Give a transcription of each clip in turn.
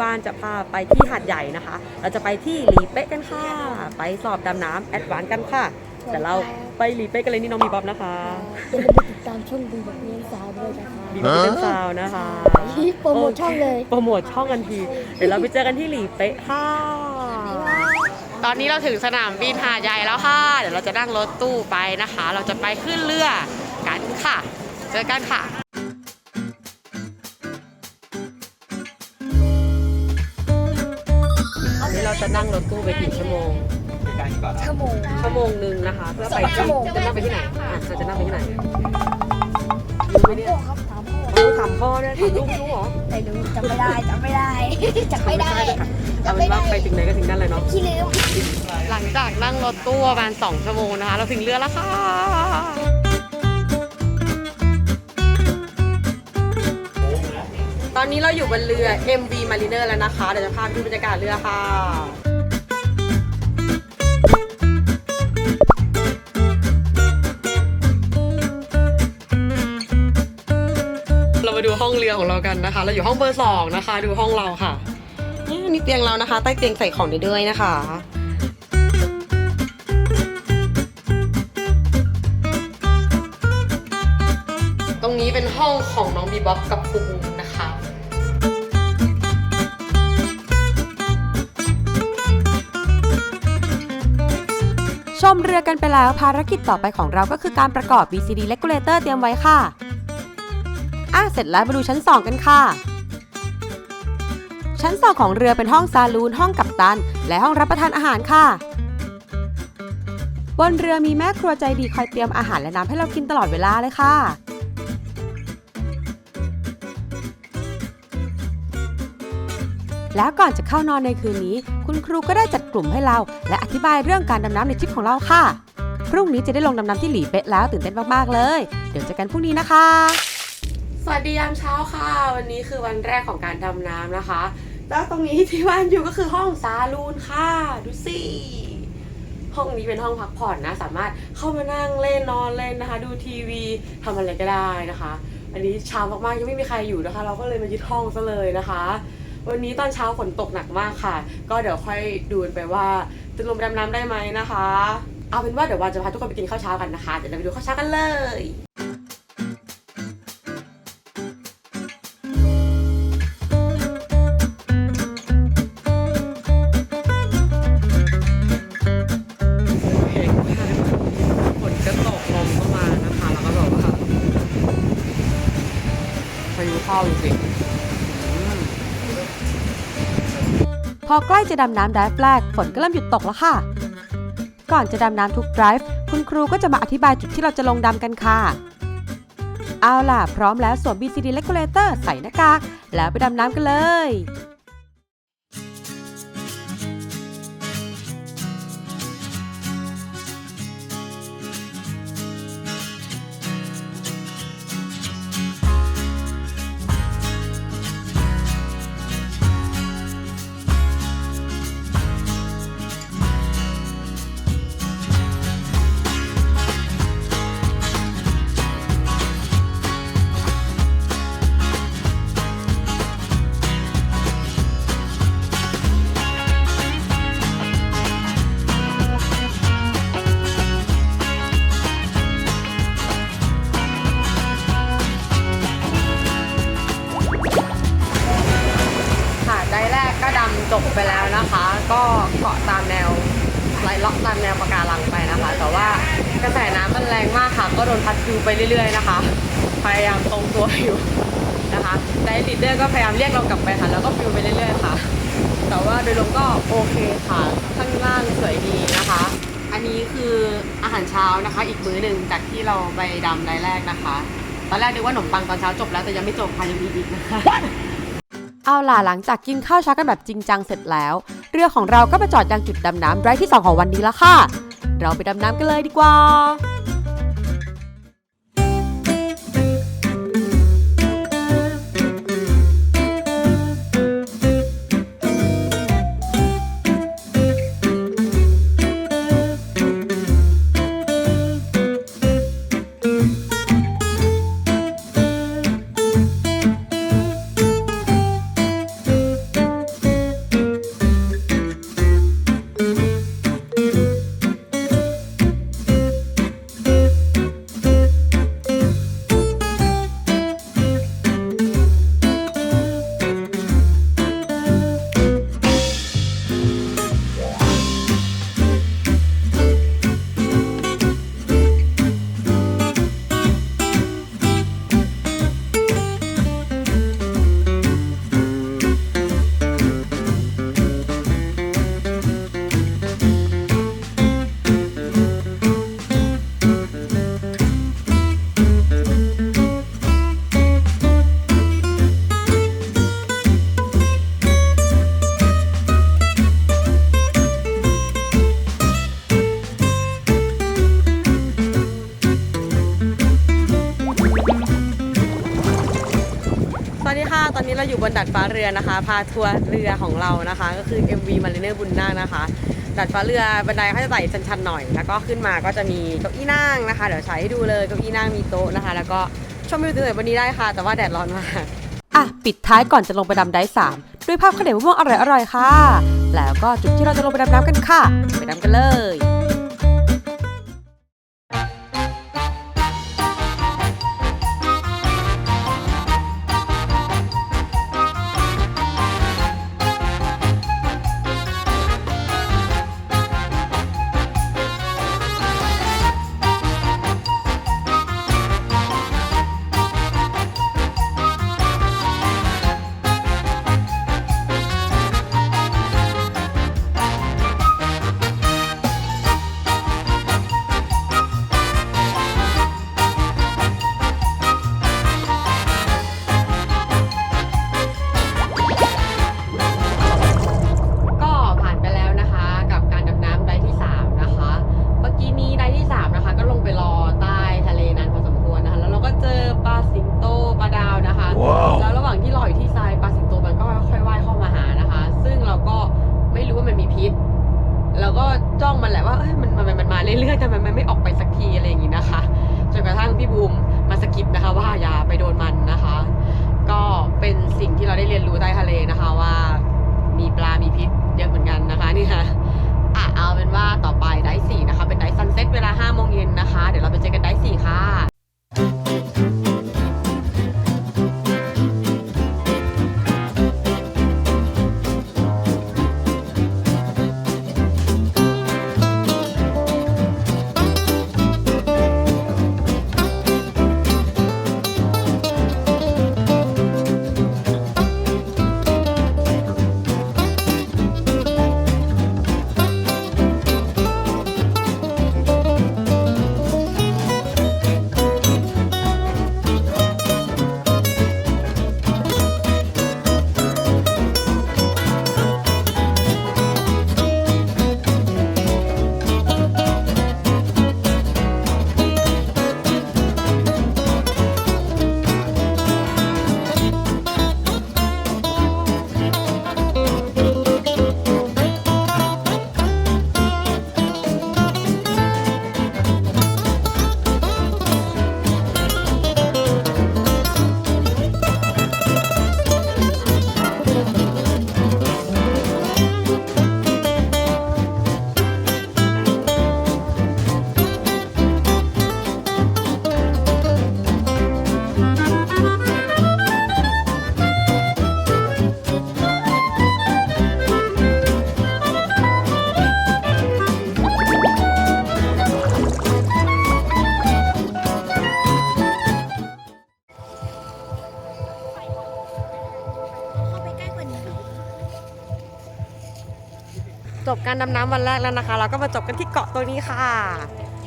ว่านจะพาไปที่หาดใหญ่นะคะ เราจะไปที่หลีเป๊ะกันค่ะ ไปสอบดำน้ำแอดวานซ์กันค่ะเดี๋ยวเราไปหลีเป๊ะกันเลยนี่น้องมีบ๊อบนะคะอย่าลืมไปติดตามช่องดีแบบเลี้ยงสาวด้วยนะคะดีเป็นเจ้าสาวนะคะ โปรโมทช่องเลย โปรโมทช่องกันที เดี๋ยวเราไปเจอกันที่หลีเป๊ะค่ะ ตอนนี้เราถึงสนามบินหาดใหญ่แล้วค่ะ เดี๋ยวเราจะนั่งรถตู้ไปนะคะ เราจะไปขึ้นเรือกันค่ะ เจอกันค่ะ จะนั่งรถตู้ไปกี่ชั่วโมงชั่วโมง ชั่วโมงหนึ่งนะคะ เพื่อไปสองชั่วโมงจะนั่งไปที่ไหนอะเราจะนั่งไปที่ไหนรู้ไหมเนี่ยพ่อครับถามพ่อรู้ถามพ่อเนี่ยถามลูกไม่รู้เหรอไม่รู้จำไม่ได้จำไม่ได้จำไม่ได้เอาเป็นว่าไปถึงไหนก็ถึงนั่นเลยเนาะขี้ลืมหลังจากนั่งรถตู้ประมาณ2ชั่วโมงนะคะ เราถึงเรือแล้วค่ะ ตอนนี้เราอยู่บนเรือ MV Mariner แล้วนะคะ เดี๋ยวจะพาไปดูบรรยากาศเรือค่ะ เรามาดูห้องเรือของเรากันนะคะ เราอยู่ห้องเบอร์สองนะคะ ดูห้องเราค่ะ นี่นี่เตียงเรานะคะ ใต้เตียงใส่ของได้ด้วยนะคะตรงนี้เป็นห้องของน้องบีบ๊อบกับครูบูมนะคะ มเรือกันไปแล้วภารกิจต่อไปของเราก็คือการประกอบ VCD Regulator เตรียมไว้ค่ะ อะเสร็จแล้วมาดูชั้น 2 กันค่ะ ชั้น 2 ของเรือเป็นห้องซาลูนห้องกัปตัน และห้องรับประทานอาหารค่ะ บนเรือมีแม่ครัวใจดีคอยเตรียมอาหารและน้ำให้เรากินตลอดเวลาเลยค่ะแล้วก่อนจะเข้านอนในคืนนี้ คุณครูก็ได้จัดกลุ่มให้เรา และอธิบายเรื่องการดำน้ำในทริปของเราค่ะ พรุ่งนี้จะได้ลงดำน้ำที่หลีเป๊ะแล้วตื่นเต้นมากๆเลย เดี๋ยวเจอกันพรุ่งนี้นะคะ สวัสดียามเช้าค่ะ วันนี้คือวันแรกของการดำน้ำนะคะ แล้วตรงนี้ที่ว่านอยู่ก็คือห้องซาลูนค่ะ ดูสิห้องนี้เป็นห้องพักผ่อนนะ สามารถเข้ามานั่งเล่นนอนเล่นนะคะ ดูทีวีทำอะไรก็ได้นะคะ อันนี้เช้ามากๆยังไม่มีใครอยู่นะคะ เราก็เลยมายึดห้องซะเลยนะคะ วันนี้ตอนเช้าฝนตกหนักมากค่ะ ก็เดี๋ยวค่อยดูนไปว่าจะลงไปดำน้ำได้ไหมนะคะ เอาเป็นว่าเดี๋ยววันจะพาทุกคนไปกินข้าวเช้ากันนะคะ เดี๋ยวเราไปดูข้าวเช้ากันเลยเห็นว่าฝนก็ตกลมก็มานะคะล้วก็แบบว่าพายุเข้าจริง พอใกล้จะดำน้ำไดฟ์แรกฝนก็เริ่มหยุดตกแล้วค่ะ ก่อนจะดำน้ำทุกไดฟ์คุณครูก็จะมาอธิบายจุดที่เราจะลงดำกันค่ะ เอาล่ะ พร้อมแล้วสวม BCD Regulator ใส่หน้ากากแล้วไปดำน้ำกันเลย ล็อกตามแนวปะการังไปนะคะ แต่ว่ากระแสน้ำมันแรงมากค่ะ ก็โดนพัดฟิวไปเรื่อยๆนะคะ พยายามตรงตัวอยู่นะคะไดลีดเดอร์ก็พยายามเรียกเรากลับไปค่ะ แล้วก็ฟิวไปเรื่อยๆค่ะ แต่ว่าโดยรวมก็โอเคค่ะ ข้างล่างสวยดีนะคะ อันนี้คืออาหารเช้านะคะ อีกมื้อหนึ่งจากที่เราไปดำไดแรกนะคะ ตอนแรกนึกว่าขนมปังตอนเช้าจบแล้วแต่ยังไม่จบค่ะยังมีอีกนะคะ เอาล่ะหลังจากกินข้าวเช้ากันแบบจริงจังเสร็จแล้ว เรือของเราก็มาจอดยังจุดดำน้ำไร้ที่ 2 ของวันนี้แล้วค่ะ เราไปดำน้ำกันเลยดีกว่า ฟ้าเรือนะคะ พาทัวร์เรือของเรานะคะ ก็คือ MV Mariner บุญนาคนะคะดัดฟ้าเรือบันไดเขาจะไต่ชันๆหน่อย แล้วก็ขึ้นมาก็จะมีเก้าอี้นั่งนะคะ เดี๋ยวใช้ให้ดูเลยเก้าอี้นั่งมีโต๊ะนะคะ แล้วก็ชมวิวสวยๆวันนี้ได้ค่ะ แต่ว่าแดดร้อนมากอะปิดท้ายก่อนจะลงไปดำไดฟ์สามด้วยภาพข้าวเหนียวมะม่วงอร่อยๆค่ะ แล้วก็จุดที่เราจะลงไปดำน้ำกันค่ะ ไปดำกันเลย อยๆแต่มันไม่ออกไปสักทีอะไรอย่างงี้นะคะจนกระทั่งพี่บูมมาสกิปนะคะว่าอย่าไปโดนมันนะคะ ก็เป็นสิ่งที่เราได้เรียนรู้ใต้ทะเลนะคะว่ามีปลา มีพิษเยอะเหมือนกันนะคะนี่ค่ะอะเอาเป็นว่าต่อไปได้สี่นะคะ เป็นไดฟ์ซันเซ็ตเวลาห้าโมงเย็นนะคะ เดี๋ยวเราไปเจอกันไดฟ์สี่ค่ะ ดำน้ำวันแรกแล้วนะคะ เราก็มาจบกันที่เกาะตัวนี้ค่ะ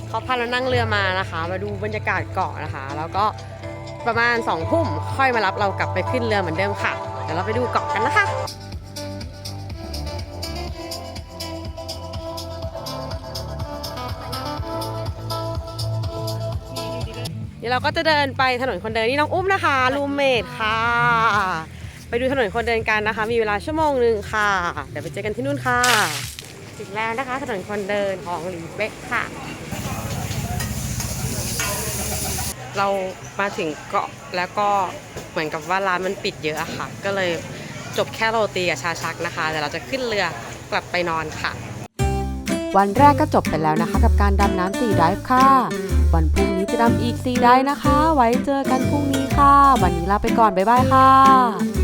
เขาพาเรานั่งเรือมานะคะ มาดูบรรยากาศเกาะนะคะ แล้วก็ประมาณ2องทุ่มค่อยมารับเรากลับไปขึ้นเรือเหมือนเดิมค่ะ เดี๋ยวเราไปดูเกาะกันนะคะเดี๋ยวเราก็จะเดินไปถนนคนเดินนี่น้องอุ้มนะคะรูเมทค่ะ ไปดูถนนคนเดินกันนะคะ มีเวลาชั่วโมงหนึ่งค่ะ เดี๋ยวไปเจอกันที่นู่นค่ะ ถึงแล้วนะคะถนนคนเดินของหลีเบ๊กค่ะ เรามาถึงเกาะแล้วก็เหมือนกับว่าร้านมันปิดเยอะอะค่ะ ก็เลยจบแค่โรตีกับชาชักนะคะเดี๋ยวเราจะขึ้นเรือกลับไปนอนค่ะ วันแรกก็จบไปแล้วนะคะ กับการดำน้ำสี่ไดฟ์ค่ะ วันพรุ่งนี้จะดำอีกสี่ไดฟ์นะคะ ไว้เจอกันพรุ่งนี้ค่ะ วันนี้ลาไปก่อน บ๊ายบายค่ะ